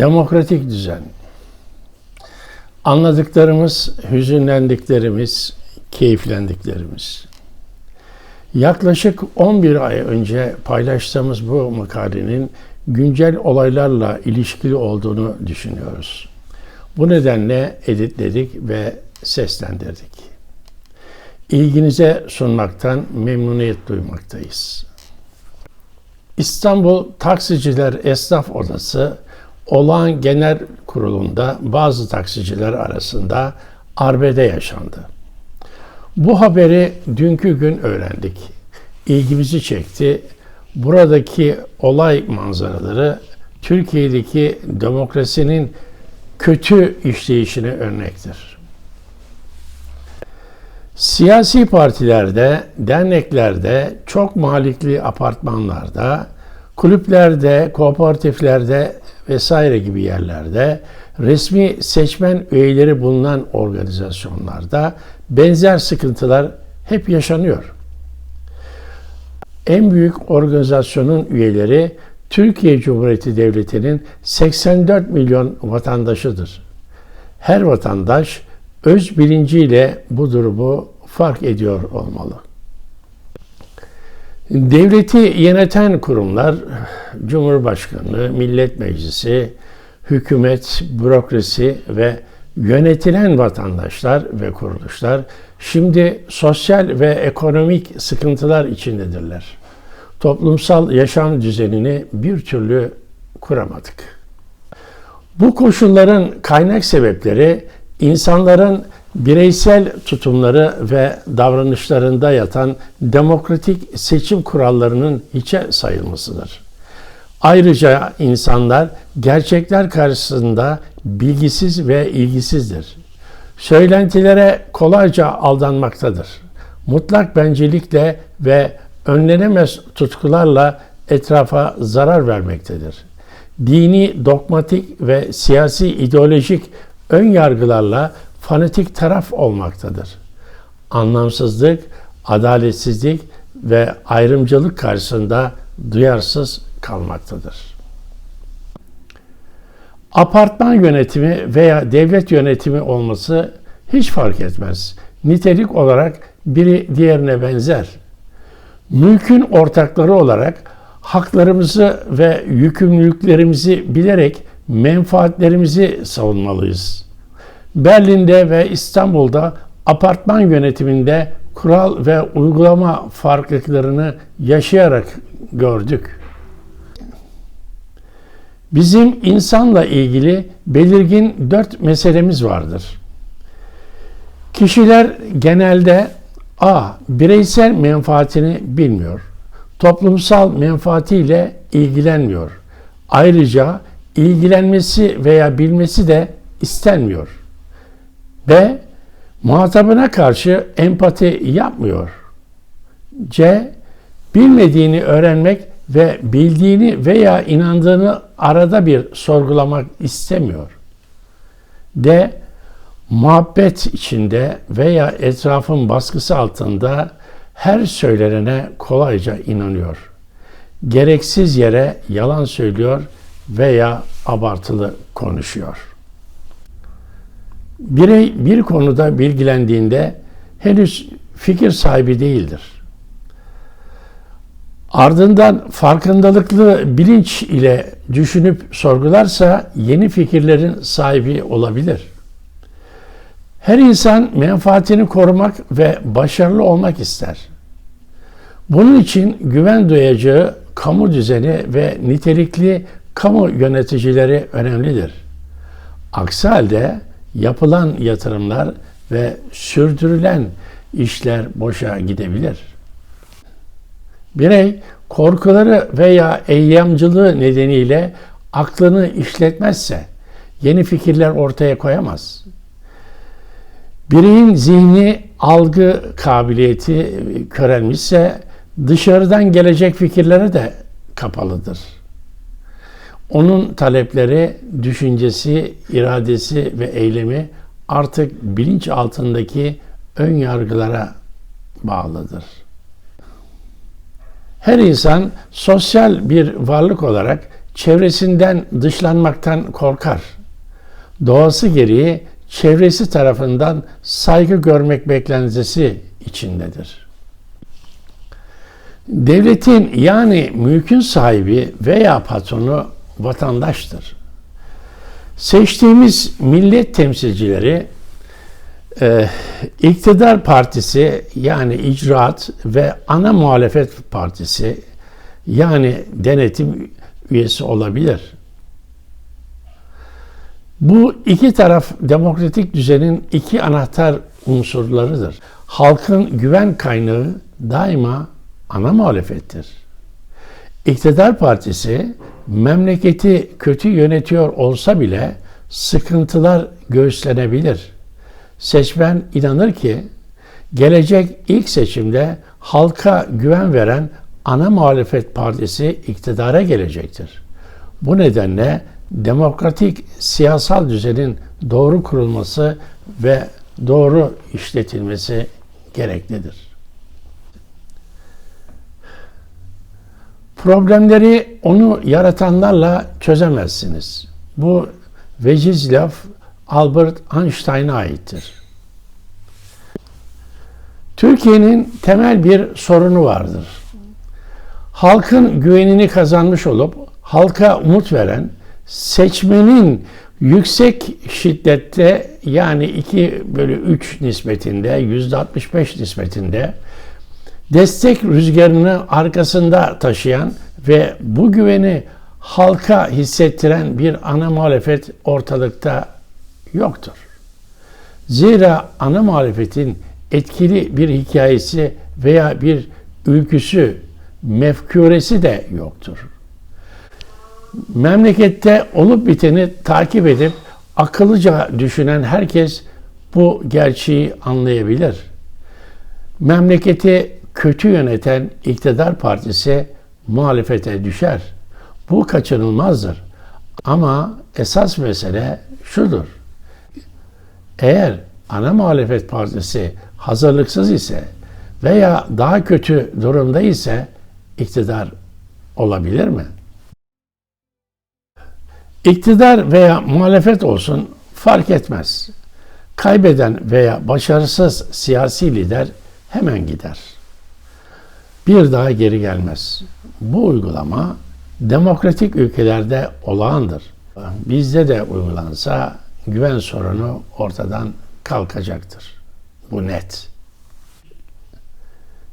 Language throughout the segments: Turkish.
Demokratik düzen. Anladıklarımız, hüzünlendiklerimiz, keyiflendiklerimiz. Yaklaşık 11 ay önce paylaştığımız bu makalenin güncel olaylarla ilişkili olduğunu düşünüyoruz. Bu nedenle editledik ve seslendirdik. İlginize sunmaktan memnuniyet duymaktayız. İstanbul Taksiciler Esnaf Odası olağan genel kurulunda bazı taksiciler arasında arbede yaşandı. Bu haberi dünkü gün öğrendik. İlgimizi çekti. Buradaki olay manzaraları Türkiye'deki demokrasinin kötü işleyişine örnektir. Siyasi partilerde, derneklerde, çok malikli apartmanlarda, kulüplerde, kooperatiflerde vesaire gibi yerlerde resmi seçmen üyeleri bulunan organizasyonlarda benzer sıkıntılar hep yaşanıyor. En büyük organizasyonun üyeleri Türkiye Cumhuriyeti Devleti'nin 84 milyon vatandaşıdır. Her vatandaş öz bilinciyle bu durumu fark ediyor olmalı. Devleti yöneten kurumlar, Cumhurbaşkanlığı, Millet Meclisi, hükümet, bürokrasi ve yönetilen vatandaşlar ve kuruluşlar şimdi sosyal ve ekonomik sıkıntılar içindedirler. Toplumsal yaşam düzenini bir türlü kuramadık. Bu koşulların kaynak sebepleri insanların bireysel tutumları ve davranışlarında yatan demokratik seçim kurallarının hiçe sayılmasıdır. Ayrıca insanlar gerçekler karşısında bilgisiz ve ilgisizdir. Söylentilere kolayca aldanmaktadır. Mutlak bencillikle ve önlenemez tutkularla etrafa zarar vermektedir. Dini, dogmatik ve siyasi ideolojik ön yargılarla fanatik taraf olmaktadır. Anlamsızlık, adaletsizlik ve ayrımcılık karşısında duyarsız kalmaktadır. Apartman yönetimi veya devlet yönetimi olması hiç fark etmez. Nitelik olarak biri diğerine benzer. Mülkün ortakları olarak haklarımızı ve yükümlülüklerimizi bilerek menfaatlerimizi savunmalıyız. Berlin'de ve İstanbul'da apartman yönetiminde kural ve uygulama farklılıklarını yaşayarak gördük. Bizim insanla ilgili belirgin dört meselemiz vardır. Kişiler genelde A. Bireysel menfaatini bilmiyor. Toplumsal menfaatiyle ilgilenmiyor. Ayrıca ilgilenmesi veya bilmesi de istenmiyor. B. Muhatabına karşı empati yapmıyor. C. Bilmediğini öğrenmek ve bildiğini veya inandığını arada bir sorgulamak istemiyor. D. Muhabbet içinde veya etrafın baskısı altında her söylenene kolayca inanıyor. Gereksiz yere yalan söylüyor veya abartılı konuşuyor. Birey bir konuda bilgilendiğinde henüz fikir sahibi değildir. Ardından farkındalıklı bilinç ile düşünüp sorgularsa yeni fikirlerin sahibi olabilir. Her insan menfaatini korumak ve başarılı olmak ister. Bunun için güven duyacağı kamu düzeni ve nitelikli kamu yöneticileri önemlidir. Aksi halde yapılan yatırımlar ve sürdürülen işler boşa gidebilir. Birey korkuları veya eyyamcılığı nedeniyle aklını işletmezse yeni fikirler ortaya koyamaz. Bireyin zihni algı kabiliyeti körelmişse dışarıdan gelecek fikirlere de kapalıdır. Onun talepleri, düşüncesi, iradesi ve eylemi artık bilinç altındaki ön yargılara bağlıdır. Her insan sosyal bir varlık olarak çevresinden dışlanmaktan korkar. Doğası gereği çevresi tarafından saygı görmek beklentisi içindedir. Devletin yani mülkün sahibi veya patronu vatandaştır. Seçtiğimiz millet temsilcileri e, iktidar partisi yani icraat ve ana muhalefet partisi yani denetim üyesi olabilir. Bu iki taraf demokratik düzenin iki anahtar unsurlarıdır. Halkın güven kaynağı daima ana muhalefettir. İktidar partisi memleketi kötü yönetiyor olsa bile sıkıntılar göğüslenebilir. Seçmen inanır ki gelecek ilk seçimde halka güven veren ana muhalefet partisi iktidara gelecektir. Bu nedenle demokratik siyasal düzenin doğru kurulması ve doğru işletilmesi gereklidir. Problemleri onu yaratanlarla çözemezsiniz. Bu veciz laf Albert Einstein'a aittir. Türkiye'nin temel bir sorunu vardır. Halkın güvenini kazanmış olup halka umut veren seçmenin yüksek şiddette yani 2 bölü 3 nispetinde %65 nispetinde destek rüzgarını arkasında taşıyan ve bu güveni halka hissettiren bir ana muhalefet ortalıkta yoktur. Zira ana muhalefetin etkili bir hikayesi veya bir ülküsü, mefkuresi de yoktur. Memlekette olup biteni takip edip akıllıca düşünen herkes bu gerçeği anlayabilir. Memleketi kötü yöneten iktidar partisi muhalefete düşer. Bu kaçınılmazdır. Ama esas mesele şudur. Eğer ana muhalefet partisi hazırlıksız ise veya daha kötü durumda ise iktidar olabilir mi? İktidar veya muhalefet olsun fark etmez. Kaybeden veya başarısız siyasi lider hemen gider. Bir daha geri gelmez. Bu uygulama demokratik ülkelerde olağandır. Bizde de uygulansa güven sorunu ortadan kalkacaktır. Bu net.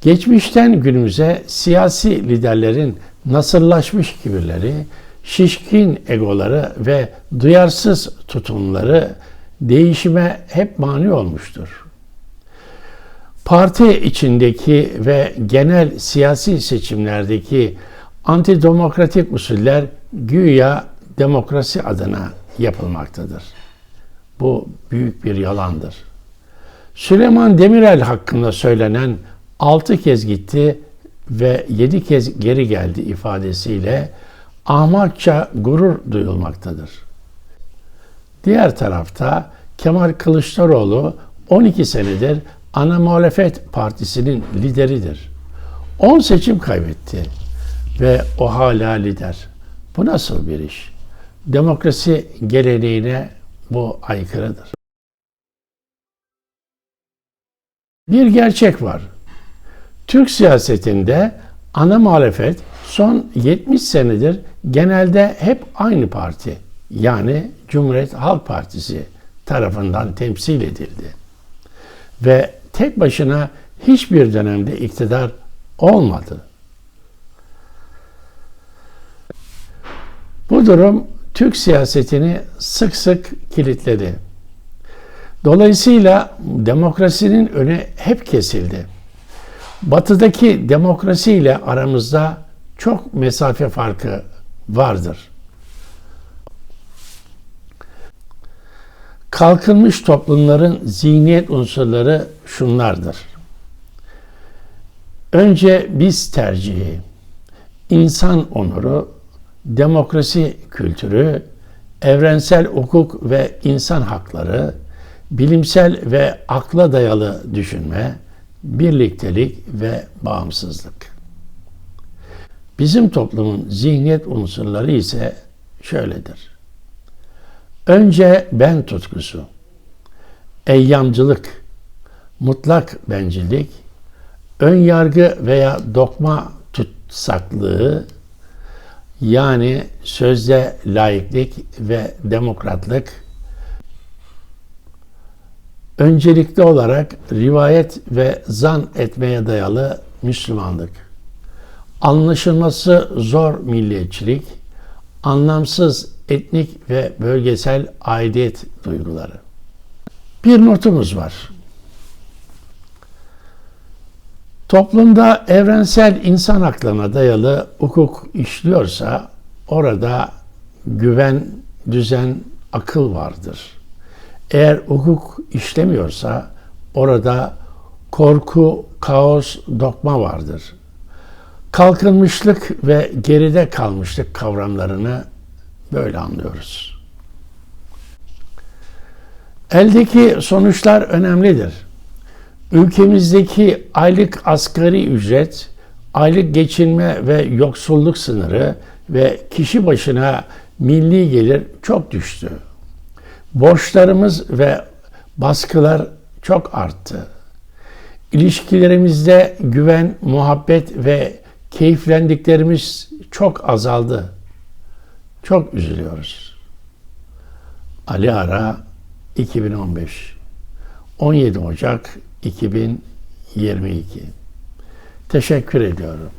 Geçmişten günümüze siyasi liderlerin nasırlaşmış kibirleri, şişkin egoları ve duyarsız tutumları değişime hep mani olmuştur. Parti içindeki ve genel siyasi seçimlerdeki antidemokratik usuller güya demokrasi adına yapılmaktadır. Bu büyük bir yalandır. Süleyman Demirel hakkında söylenen altı kez gitti ve yedi kez geri geldi ifadesiyle ahmakça gurur duyulmaktadır. Diğer tarafta Kemal Kılıçdaroğlu 12 senedir ana muhalefet partisinin lideridir. 10 seçim kaybetti ve o hala lider. Bu nasıl bir iş? Demokrasi geleneğine bu aykırıdır. Bir gerçek var. Türk siyasetinde ana muhalefet son 70 senedir genelde hep aynı parti yani Cumhuriyet Halk Partisi tarafından temsil edildi. Ve tek başına hiçbir dönemde iktidar olmadı. Bu durum Türk siyasetini sık sık kilitledi. Dolayısıyla demokrasinin önü hep kesildi. Batıdaki demokrasi ile aramızda çok mesafe farkı vardır. Kalkınmış toplumların zihniyet unsurları şunlardır. Önce biz tercihi, insan onuru, demokrasi kültürü, evrensel hukuk ve insan hakları, bilimsel ve akla dayalı düşünme, birliktelik ve bağımsızlık. Bizim toplumun zihniyet unsurları ise şöyledir. Önce ben tutkusu, eyyamcılık, mutlak bencillik, ön yargı veya dokma tutsaklığı yani sözde laiklik ve demokratlık öncelikli olarak rivayet ve zan etmeye dayalı Müslümanlık. Anlaşılması zor milliyetçilik, anlamsız etnik ve bölgesel aidiyet duyguları. Bir notumuz var. Toplumda evrensel insan haklarına dayalı hukuk işliyorsa orada güven, düzen, akıl vardır. Eğer hukuk işlemiyorsa orada korku, kaos, dokma vardır. Kalkınmışlık ve geride kalmışlık kavramlarını böyle anlıyoruz. Eldeki sonuçlar önemlidir. Ülkemizdeki aylık asgari ücret, aylık geçinme ve yoksulluk sınırı ve kişi başına milli gelir çok düştü. Borçlarımız ve baskılar çok arttı. İlişkilerimizde güven, muhabbet ve keyiflendiklerimiz çok azaldı. Çok üzülüyoruz. Ali Ara 2015 17 Ocak 2022 Teşekkür ediyorum.